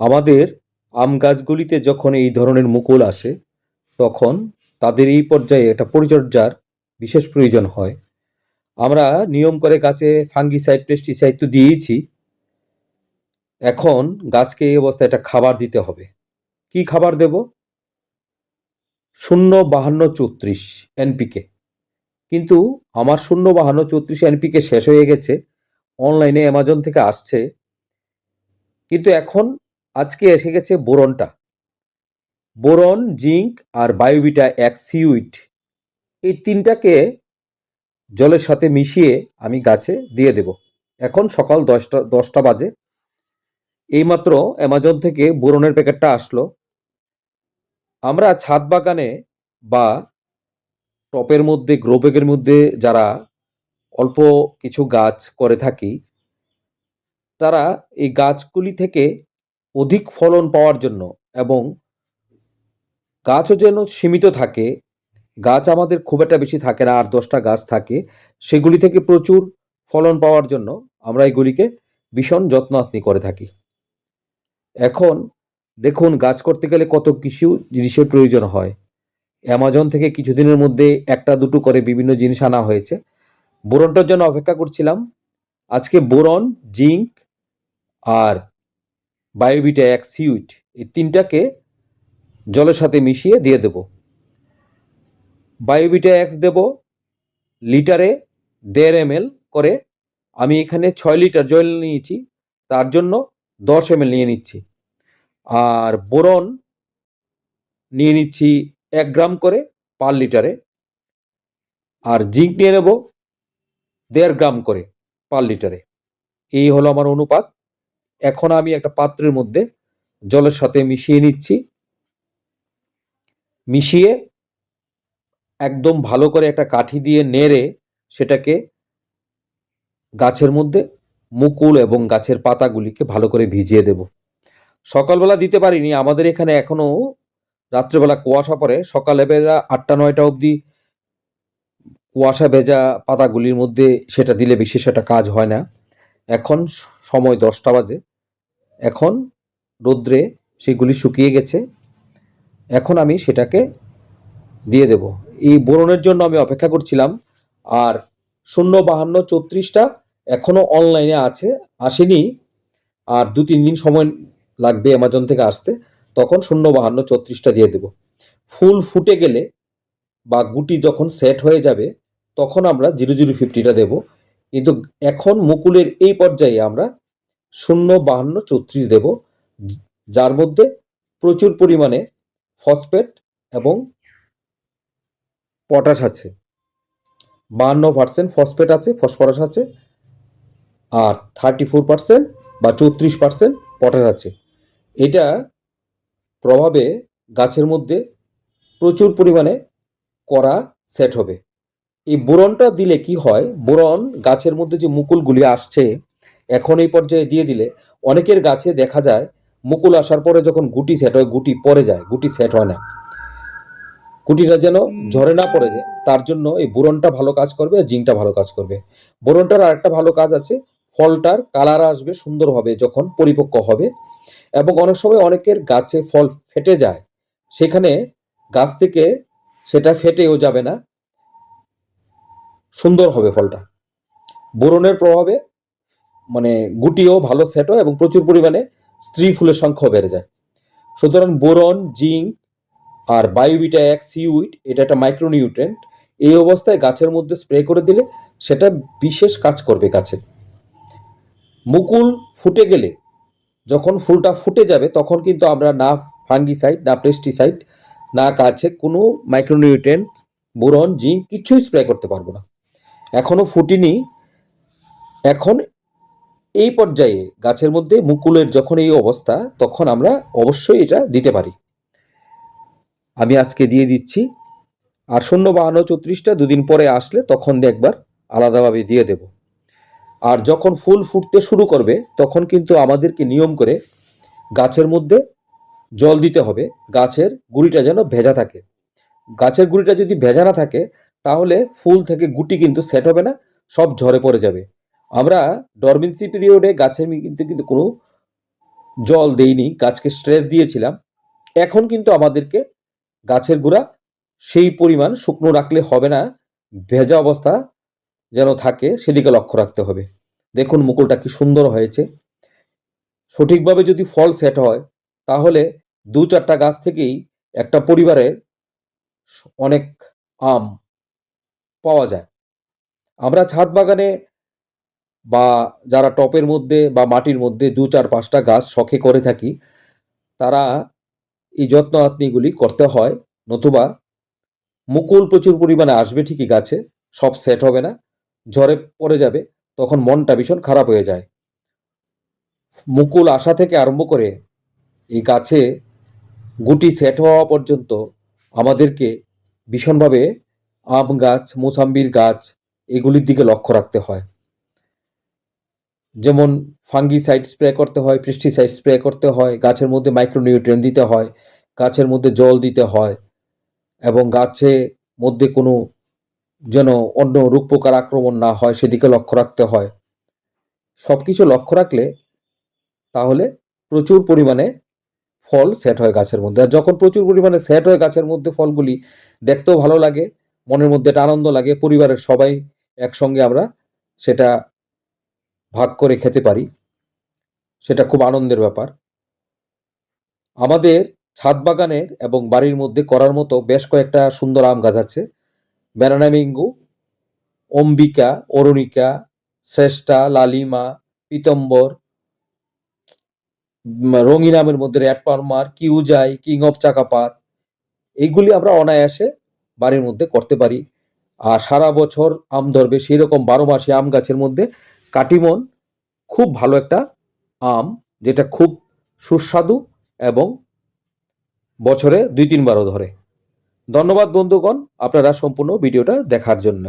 আমাদের আম গাছগুলিতে যখন এই ধরনের মুকুল আসে, তখন তাদের এই পর্যায়ে একটা পরিচর্যার বিশেষ প্রয়োজন হয়। আমরা নিয়ম করে গাছে ফাঙ্গিসাইড, পেস্টিসাইড তো দিয়েইছি। এখন গাছকে এই অবস্থায় একটা খাবার দিতে হবে। কি খাবার দেব? শূন্য বাহান্ন চৌত্রিশ এনপিকে। কিন্তু আমার শূন্য বাহান্ন চৌত্রিশ এনপিকে শেষ হয়ে গেছে। অনলাইনে অ্যামাজন থেকে আসছে। কিন্তু এখন আজকে এসে গেছে বোরনটা। বোরন জিঙ্ক আর বায়োভিটা এক সিউইট এই তিনটাকে জলের সাথে মিশিয়ে আমি গাছে দিয়ে দেব। এখন সকাল দশটা দশটা বাজে। এইমাত্র অ্যামাজন থেকে বোরনের প্যাকেটটা আসলো। আমরা ছাদ বাগানে বা টপের মধ্যে, গ্রো ব্যাগের মধ্যে যারা অল্প কিছু গাছ করে থাকি, তারা এই গাছগুলি থেকে অধিক ফলন পাওয়ার জন্য এবং গাছও যেন সীমিত থাকে, গাছ আমাদের খুব একটা বেশি থাকে না, আর দশটা গাছ থাকে, সেগুলি থেকে প্রচুর ফলন পাওয়ার জন্য আমরা এগুলিকে ভীষণ যত্নাত্নি করে থাকি। এখন দেখুন, গাছ করতে গেলে কত কিছু জিনিসের প্রয়োজন হয়। অ্যামাজন থেকে কিছুদিনের মধ্যে একটা, দুটো করে বিভিন্ন জিনিস আনা হয়েছে। বোরনটার জন্য অপেক্ষা করছিলাম। আজকে বোরন, জিঙ্ক আর বায়োভিটা এক সিউইট এই তিনটাকে জলের সাথে মিশিয়ে দিয়ে দেব। বায়োভিটা এক্স দেব লিটারে দেড় এম করে। আমি এখানে ছয় লিটার জল নিয়েছি, তার জন্য দশ এম নিয়ে নিচ্ছি। আর বোরন নিয়ে নিচ্ছি এক গ্রাম করে পার লিটারে। আর জিঙ্ক নিয়ে নেব দেড় গ্রাম করে পার লিটারে। এই হলো আমার অনুপাত। এখন আমি একটা পাত্রের মধ্যে জলের সাথে মিশিয়ে নিচ্ছি। মিশিয়ে একদম ভালো করে একটা কাঠি দিয়ে নেড়ে সেটাকে গাছের মধ্যে মুকুল এবং গাছের পাতাগুলিকে ভালো করে ভিজিয়ে দেব। সকালবেলা দিতে পারিনি, আমাদের এখানে এখনও রাত্রেবেলা কুয়াশা পড়ে। সকালে বেলা আটটা, নয়টা অবধি কুয়াশা ভেজা পাতাগুলির মধ্যে সেটা দিলে বিশেষ একটা কাজ হয় না। এখন সময় দশটা বাজে। এখন রৌদ্রে সেগুলি শুকিয়ে গেছে। এখন আমি সেটাকে দিয়ে দেব। এই বোরনের জন্য আমি অপেক্ষা করছিলাম। আর শূন্য বাহান্ন চৌত্রিশটা এখনও অনলাইনে আছে, আসেনি। আর দু তিন দিন সময় লাগবে অ্যামাজন থেকে আসতে। তখন শূন্য বাহান্ন চৌত্রিশটা দিয়ে দেব। ফুল ফুটে গেলে বা গুটি যখন সেট হয়ে যাবে, তখন আমরা জিরো জিরো ফিফটিটা দেবো। কিন্তু এখন মুকুলের এই পর্যায়ে আমরা শূন্য, বাহান্ন, চৌত্রিশ দেব। যার মধ্যে প্রচুর পরিমাণে ফসফেট এবং পটাশ আছে। বাহান্ন পার্সেন্ট ফসফেট আছে, ফসফরাস আছে, আর থার্টি ফোর পার্সেন্ট বা চৌত্রিশ পার্সেন্ট পটাশ আছে। এটা প্রভাবে গাছের মধ্যে প্রচুর পরিমাণে করা সেট হবে। এই বোরনটা দিলে কি হয়? বোরন গাছের মধ্যে যে মুকুলগুলি আসছে এখন এই পর্যায়ে দিয়ে দিলে অনেকের গাছে দেখা যায় মুকুল আসার পরে যখন গুটি সেট হয়, গুটি পরে যায়, গুটি সেট হয় না। গুটিটা যেন ঝরে না পড়ে যায়, তার জন্য এই বোরনটা ভালো কাজ করবে আর জিঙ্কটা ভালো কাজ করবে। বোরনটার আরেকটা ভালো কাজ আছে, ফলটার কালার আসবে সুন্দরভাবে যখন পরিপক্ক হবে। এবং অনেক সময় অনেকের গাছে ফল ফেটে যায়, সেখানে গাছ থেকে সেটা ফেটেও যাবে না। সুন্দর হবে ফলটা। বোরনের প্রভাবে মানে গুটিও ভালো সেট হয় এবং প্রচুর পরিমাণে স্ত্রী ফুলের সংখ্যাও বেড়ে যায়। সুতরাং বোরন, জিঙ্ক আর বায়োভিটা এক সিউইট এটা একটা মাইক্রোনিউট্রেন্ট এই অবস্থায় গাছের মধ্যে স্প্রে করে দিলে সেটা বিশেষ কাজ করবে গাছে। মুকুল ফুটে গেলে, যখন ফুলটা ফুটে যাবে, তখন কিন্তু আমরা না ফাঙ্গিসাইড, না পেস্টিসাইড, না কাছে কোনো মাইক্রোনিউট্রেন্ট বোরন, জিঙ্ক কিছুই স্প্রে করতে পারব না। এখনও ফুটিনি। এখন এই পর্যায়ে গাছের মধ্যে মুকুলের যখন এই অবস্থা, তখন আমরা অবশ্যই এটা দিতে পারি। আমি আজকে দিয়ে দিচ্ছি। আর শূন্য বাহান্ন চৌত্রিশটা দুদিন পরে আসলে তখন একবার আলাদাভাবে দিয়ে দেব। আর যখন ফুল ফুটতে শুরু করবে, তখন কিন্তু আমাদেরকে নিয়ম করে গাছের মধ্যে জল দিতে হবে। গাছের গুঁড়িটা যেন ভেজা থাকে। গাছের গুঁড়িটা যদি ভেজা না থাকে, তাহলে ফুল থেকে গুটি কিন্তু সেট হবে না, সব ঝরে পড়ে যাবে। আমরা ডরমেন্সি পিরিয়ডে গাছের কিন্তু কিন্তু কোনো জল দেইনি, গাছকে স্ট্রেস দিয়েছিলাম। এখন কিন্তু আমাদেরকে গাছের গোড়া সেই পরিমাণ শুকনো রাখলে হবে না, ভেজা অবস্থা যেন থাকে সেদিকে লক্ষ্য রাখতে হবে। দেখুন মুকুলটা কি সুন্দর হয়েছে। সঠিকভাবে যদি ফল সেট হয়, তাহলে দু চারটা গাছ থেকেই একটা পরিবারে অনেক আম পাওয়া যায়। আমরা ছাদ বাগানে বা যারা টপের মধ্যে বা মাটির মধ্যে দু চার পাঁচটা গাছ শখে করে থাকি, তারা এই যত্ন আত্নিগুলি করতে হয়, নতুবা মুকুল প্রচুর পরিমাণে আসবে ঠিকই গাছে, সব সেট হবে না, ঝড়ে পড়ে যাবে, তখন মনটা ভীষণ খারাপ হয়ে যায়। মুকুল আসা থেকে আরম্ভ করে এই গাছে গুটি সেট হওয়া পর্যন্ত আমাদেরকে ভীষণভাবে আম গাছ, মোসাম্বির গাছ এগুলির দিকে লক্ষ্য রাখতে হয়। যেমন ফাঙ্গিসাইড স্প্রে করতে হয় পেস্টিসাইড স্প্রে করতে হয়, গাছের মধ্যে মাইক্রোনিউট্রিয়েন দিতে হয়, গাছের মধ্যে জল দিতে হয় এবং গাছে মধ্যে কোনো যেন অন্য রোগ পোকার আক্রমণ না হয়, সেদিকে লক্ষ্য রাখতে হয়। সব কিছু লক্ষ্য রাখলে তাহলে প্রচুর পরিমাণে ফল সেট হয় গাছের মধ্যে। আর যখন প্রচুর পরিমাণে সেট হয় গাছের মধ্যে ফলগুলি, দেখতেও ভালো লাগে, মনের মধ্যে একটা আনন্দ লাগে, পরিবারের সবাই একসঙ্গে আমরা সেটা ভাগ করে খেতে পারি। সেটা খুব আনন্দের ব্যাপার। আমাদের ছাদ বাগানের এবং বাড়ির মধ্যে করার মতো বেশ কয়েকটা সুন্দর আম গাছ আছে। ব্যানানা ম্যাঙ্গো, অম্বিকা, অরুণিকা, শ্রেষ্ঠা, লালিমা, পিতম্বর রঙিন আমের মধ্যে র্যাট পারমার, কিউজাই, কিং অফ চাকাপাত, এইগুলি আমরা অনায়াসে বাড়ির মধ্যে করতে পারি। আর সারা বছর আম ধরবে সেই রকম বারো মাসে আম গাছের মধ্যে কাটিমন খুব ভালো একটা আম, যেটা খুব সুস্বাদু এবং বছরে দুই তিনবারও ধরে। ধন্যবাদ বন্ধুগণ আপনারা সম্পূর্ণ ভিডিওটা দেখার জন্য।